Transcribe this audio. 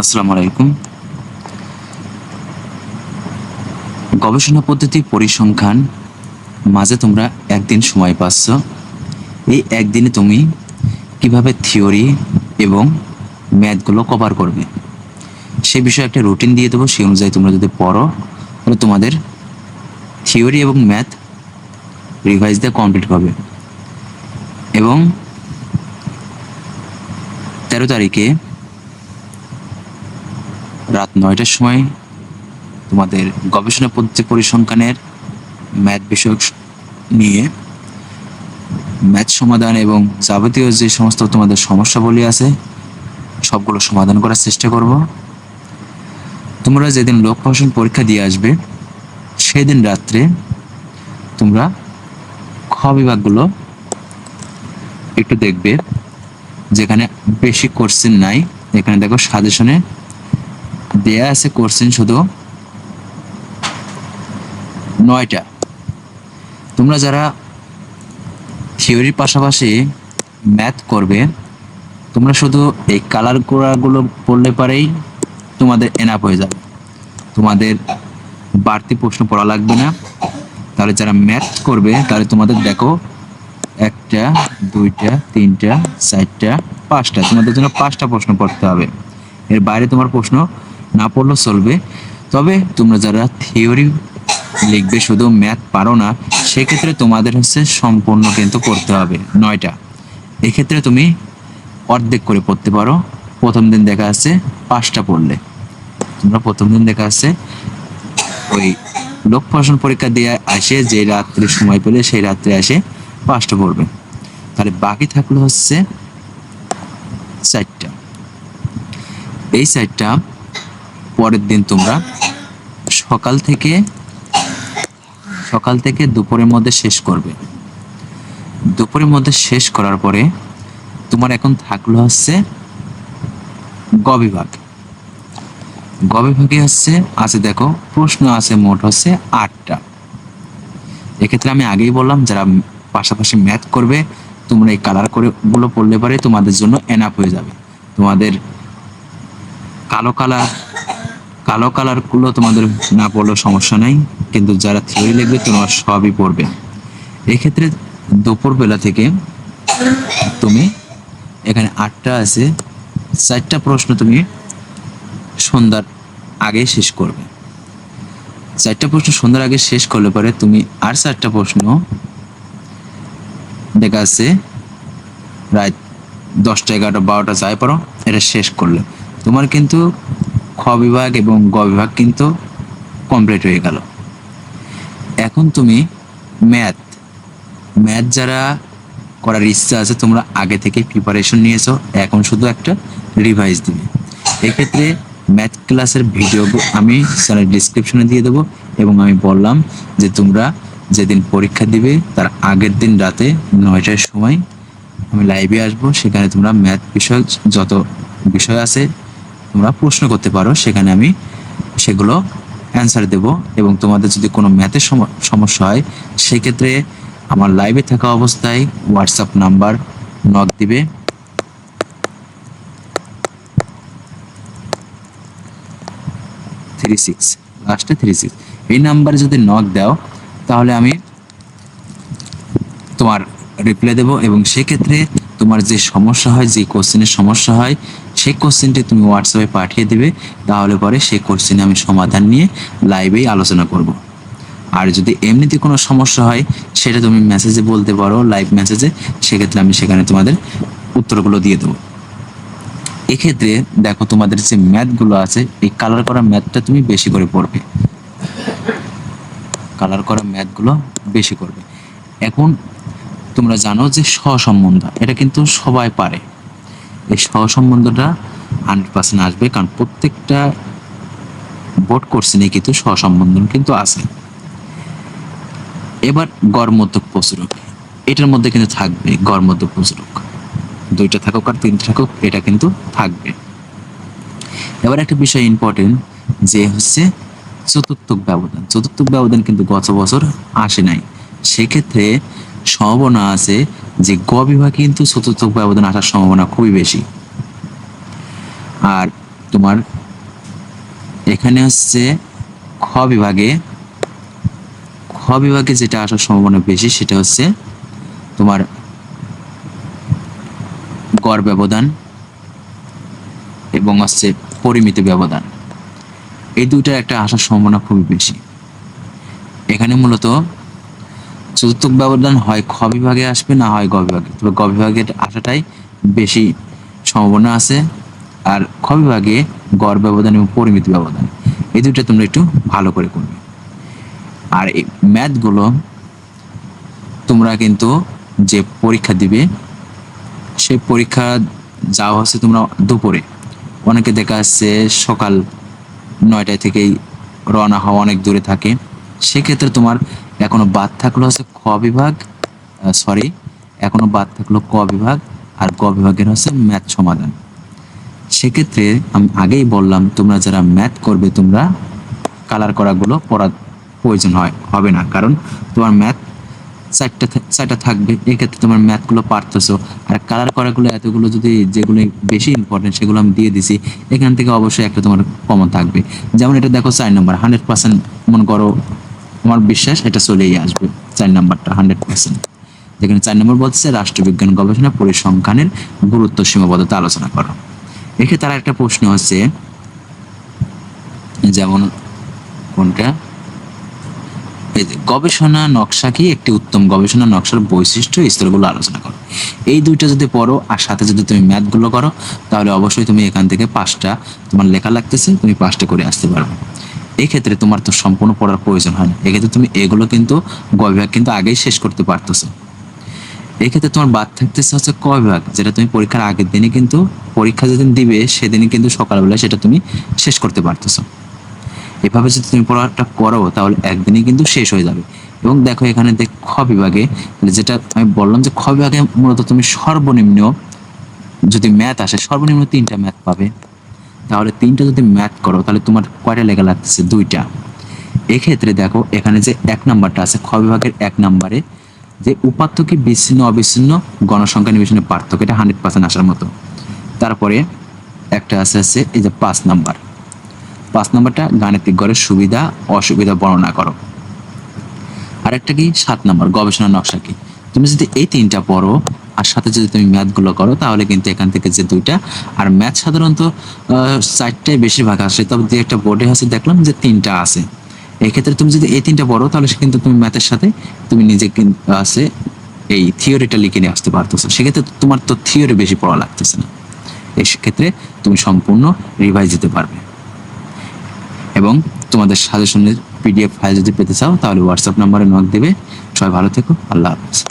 আসসালামু আলাইকুম। গবেষণা পদ্ধতি পরিসংখ্যান, মাঝে তোমরা একদিন সময় পাচ্ছ। এই একদিনে তুমি কীভাবে থিওরি এবং ম্যাথগুলো কভার করবে? সে বিষয়ে একটা রুটিন দিয়ে দেবো, সেই অনুযায়ী তোমরা যদি পড়ো, তাহলে তোমাদের থিওরি এবং ম্যাথ রিভাইজ দিয়ে কমপ্লিট হবে। এবং তেরো তারিখে রাত নয়টার সময় তোমাদের গবেষণা পদ্ধতি পরিসংখ্যানের ম্যাথ বিষয়ক নিয়ে ম্যাথ সমাধান এবং যাবতীয় যে সমস্ত তোমাদের সমস্যাবলী আছে, সবগুলো সমাধান করার চেষ্টা করব। তোমরা যেদিন লোক প্রশাসন পরীক্ষা দিয়ে আসবে, সেদিন রাত্রে তোমরা খ বিভাগগুলো একটু দেখবে, যেখানে বেশি কোশ্চেন নাই। এখানে দেখো সাজেশনে দেয়া আছে কোশ্চেন শুধু নয়টা। তোমরা যারা থিওরির পাশাপাশি ম্যাথ করবে, তোমরা শুধু এই কালার করাগুলো পড়লে পারেই তোমাদের এনাপ হয়ে যাবে। তোমাদের বাড়তি প্রশ্ন পড়া লাগবে না। তাহলে যারা ম্যাথ করবে, তাহলে তোমাদের দেখো একটা, দুইটা, তিনটা, চারটা, পাঁচটা। তোমাদের জন্য পাঁচটা প্রশ্ন পড়তে হবে। এর বাইরে তোমার প্রশ্ন না পড়লেও চলবে। তবে তোমরা যারা থিওরি লিখবে, শুধু ম্যাথ পারো না, সেক্ষেত্রে তোমাদের হচ্ছে সম্পূর্ণ কিন্তু করতে হবে নয়টা। এক্ষেত্রে তুমি অর্ধেক করে পড়তে পারো। প্রথম দিন দেখা যাচ্ছে পাঁচটা পড়লে। তোমরা প্রথম দিন দেখা যাচ্ছে ওই লোক প্রশাসন পরীক্ষা দিয়ে আসে, যে রাত্রে সময় পেলে সেই রাত্রে আসে পাঁচটা পড়বে। তাহলে বাকি থাকল হচ্ছে চারটা। এই চারটা পরের দিন তোমরা সকাল থেকে সকাল থেকে দুপুরের মধ্যে শেষ করবে। দুপুরের মধ্যে শেষ করার পরে তোমার এখন থাকল হচ্ছে গ বিভাগ গ বিভাগে হচ্ছে, আছে দেখো, প্রশ্ন আছে মোট হচ্ছে আটটা। এক্ষেত্রে আমি আগেই বললাম, যারা পাশাপাশি ম্যাথ করবে, তোমরা এই কালার করে গুলো পড়লে পারে তোমাদের জন্য এনাফ হয়ে যাবে। তোমাদের কালো কালার কালো কালারগুলো তোমাদের না পড়লেও সমস্যা নাই, কিন্তু যারা থিওরি লিখবে তোমরা সবই পড়বে। এক্ষেত্রে দুপুরবেলা থেকে তুমি এখানে আটটা আছে, চারটা প্রশ্ন তুমি সন্ধ্যার আগে শেষ করবে। চারটা প্রশ্ন সন্ধ্যার আগে শেষ করলে পরে তুমি আর চারটা প্রশ্ন দেখা আছে রাত দশটা, এগারোটা, বারোটা যাই পারো, এটা শেষ করলে। তোমার কিন্তু খ বিভাগ এবং গ বিভাগ কিন্তু কমপ্লিট হয়ে গেল। এখন তুমি ম্যাথ ম্যাথ যারা করার ইচ্ছা আছে, তোমরা আগে থেকে প্রিপারেশন নিয়েছো, এখন শুধু একটা রিভাইজ দিবে। এক্ষেত্রে ম্যাথ ক্লাসের ভিডিও আমি চ্যানেল ডিসক্রিপশনে দিয়ে দেবো এবং আমি বললাম যে তোমরা যেদিন পরীক্ষা দিবে, তার আগের দিন রাতে নয়টার সময় আমি লাইভে আসব। সেখানে তোমরা ম্যাথ বিষয়, যত বিষয় আছে তোমরা প্রশ্ন করতে পারো, সেখানে আমি সেগুলো অ্যান্সার দেব এবং তোমাদের যদি কোনো ম্যাথের সমস্যা হয়, সেক্ষেত্রে আমার লাইভে থাকা অবস্থায় হোয়াটসঅ্যাপ নাম্বার নক দিবে। Three six last three six এই নাম্বারে যদি নক দাও, তাহলে আমি তোমার রিপ্লাই দেবো এবং সেক্ষেত্রে তোমার যে সমস্যা হয়, যে কোশ্চেনের সমস্যা হয় সেই কোশ্চেনটি তুমি হোয়াটসঅ্যাপে পাঠিয়ে দেবে, তাহলে পরে সেই কোশ্চেনে আমি সমাধান নিয়ে লাইভেই আলোচনা করব। আর যদি এমনিতে কোনো সমস্যা হয়, সেটা তুমি মেসেজে বলতে পারো লাইভ মেসেজে সেক্ষেত্রে আমি সেখানে তোমাদের উত্তরগুলো দিয়ে দেবো। এক্ষেত্রে দেখো তোমাদের যে ম্যাথগুলো আছে, এই কালার করা ম্যাথটা তুমি বেশি করে পড়বে। কালার করা ম্যাথগুলো বেশি করবে। এখন তোমরা জানো যে সহসম্বন্ধ এটা কিন্তু সবাই পারে। এই সহসম্বন্ধটা হান্ড্রেড পার্সেন্ট আসবে, কারণ প্রত্যেকটা বোর্ড কোর্সিনে কিন্তু সহসম্বন্ধন কিন্তু আছে। এবার গড়মধ্যক প্রচুরক, এটার মধ্যে কিন্তু থাকবে গড়মধ্যক প্রচুরক। দুইটা থাকুক আর তিনটা থাকুক, এটা কিন্তু থাকবে। এবার একটা বিষয় ইম্পর্টেন্ট যে হচ্ছে চতুর্থক ব্যবধান। চতুর্থক ব্যবধান কিন্তু গত বছর আসে নাই। সেক্ষেত্রে সম্ভাবনা আছে যে গ বিভাগ কিন্তু চতুর্থক ব্যবধান আসার সম্ভাবনা খুবই বেশি। আর তোমার এখানে হচ্ছে খ বিভাগে খ বিভাগে যেটা আসার সম্ভাবনা বেশি সেটা হচ্ছে তোমার গড় ব্যবধান এবং হচ্ছে পরিমিত ব্যবধান। এই দুইটার একটা আসার সম্ভাবনা খুবই বেশি। এখানে মূলত চতুর্থ ব্যবধান হয় খ বিভাগে আসবে না হয় গ বিভাগে? তবে গ বিভাগের আসাটাই বেশি সম্ভাবনা আছে। আর খ বিভাগে গড় ব্যবধান এবং পরিমিত ব্যবধান, এই দুইটা তোমরা একটু ভালো করে করবে। আর এই ম্যাথগুলো তোমরা কিন্তু যে পরীক্ষা দিবে, সেই পরীক্ষা যাওয়া হচ্ছে তোমরা দুপুরে। অনেকে দেখা যাচ্ছে সকাল নয়টায় থেকেই রওনা হওয়া অনেক দূরে থাকে। সেক্ষেত্রে তোমার এখনও বাদ থাকল হচ্ছে খ বিভাগ সরি এখনও বাদ থাকল ক বিভাগ আর গ বিভাগের হচ্ছে ম্যাথ সমাধান। সেক্ষেত্রে আমি আগেই বললাম, তোমরা যারা ম্যাথ করবে, তোমরা কালার করাগুলো পড়ার প্রয়োজন হয়, হবে না। কারণ তোমার ম্যাথ চারটা চারটা থাকবে, এক্ষেত্রে তোমার ম্যাথগুলো পারতেছো। আর কালার করাগুলো এতগুলো যদি যেগুলো বেশি ইম্পর্টেন্ট সেগুলো আমি দিয়ে দিছি, এখান থেকে অবশ্যই একটা তোমার কমন থাকবে। যেমন এটা দেখো চার নম্বর হান্ড্রেড পার্সেন্ট মনে করো আমার বিশ্বাস, এটা চলেই আসবে। চার নাম্বারটা, হান্ড্রেড পার্সেন্ট। যেখানে চার নম্বর বলছে, রাষ্ট্রবিজ্ঞান গবেষণা, পরিসংখ্যানের গুরুত্ব সীমাবদ্ধতা আলোচনা করো। এক্ষেত্রে তার একটা প্রশ্ন হচ্ছে, যেমন কোনটা? গবেষণা নকশা কি একটি উত্তম গবেষণা নকশার বৈশিষ্ট্য স্তরগুলো আলোচনা করো। এই দুইটা যদি পড়ো আর সাথে যদি তুমি ম্যাথগুলো করো, তাহলে অবশ্যই তুমি এখান থেকে পাঁচটা, তোমার লেখা লাগতেছে, তুমি পাঁচটা করে আসতে পারবে। এই ক্ষেত্রে তোমার তো সম্পূর্ণ পড়ার প্রয়োজন হয় না। এক্ষেত্রে তুমি এগুলো কিন্তু গ বিভাগ কিন্তু আগেই শেষ করতে পারতেছো। এক্ষেত্রে তোমার বাদ থাকতেছে হচ্ছে ক বিভাগ যেটা তুমি পরীক্ষার আগের দিনে কিন্তু, পরীক্ষা যেদিন দিবে, সেদিনই কিন্তু সকালবেলা সেটা তুমি শেষ করতে পারতেছো। এভাবে যদি তুমি পড়াটা করো, তাহলে একদিনই কিন্তু শেষ হয়ে যাবে। এবং দেখো এখানে দেখ খ বিভাগে, যেটা আমি বললাম যে খ বিভাগে মূলত তুমি সর্বনিম্ন যদি ম্যাথ আসে, সর্বনিম্ন তিনটা ম্যাথ পাবে। তাহলে তিনটা যদি ম্যাথ করো, তাহলে তোমার কয়টা লেখা লাগতেছে? দুইটা। এক্ষেত্রে দেখো, এখানে যে এক নাম্বারটা আছে, খ বিভাগের এক নাম্বারে যে উপাত্ত কি বিচ্ছিন্ন, অবিচ্ছিন্ন গণসংখ্যা নিবেশনের পার্থক্য, এটা হান্ড্রেড পার্সেন্ট আসার মতো। তারপরে একটা আছে আছে, এই যে পাঁচ নাম্বার। পাঁচ নাম্বারটা, গাণিতিক গড়ের সুবিধা, অসুবিধা বর্ণনা করো। আরেকটা কি? সাত নাম্বার গবেষণা নকশা কি? তুমি যদি এই তিনটা পড়ো, আর সাথে যদি তুমি ম্যাথগুলো করো, তাহলে কিন্তু এখান থেকে যে দুইটা, আর ম্যাথ সাধারণত চারটায় বেশিরভাগ আসে। তবে যে একটা বোর্ডে আছে দেখলাম যে তিনটা আছে। এক্ষেত্রে তুমি যদি এই তিনটা পড়ো, তাহলে কিন্তু তুমি ম্যাথের সাথে তুমি নিজে আছে এই থিওরিটা লিখে নিয়ে আসতে পারতেছো। সেক্ষেত্রে তোমার তো থিওরি বেশি পড়া লাগতেছে না। এই ক্ষেত্রে তুমি সম্পূর্ণ রিভাইজ দিতে পারবে। এবং তোমাদের সাজেশনের পিডিএফ ফাইল যদি পেতে চাও, তাহলে হোয়াটসঅ্যাপ নাম্বারে নক দেবে। সবাই ভালো থেকো। আল্লাহ হাফিজ।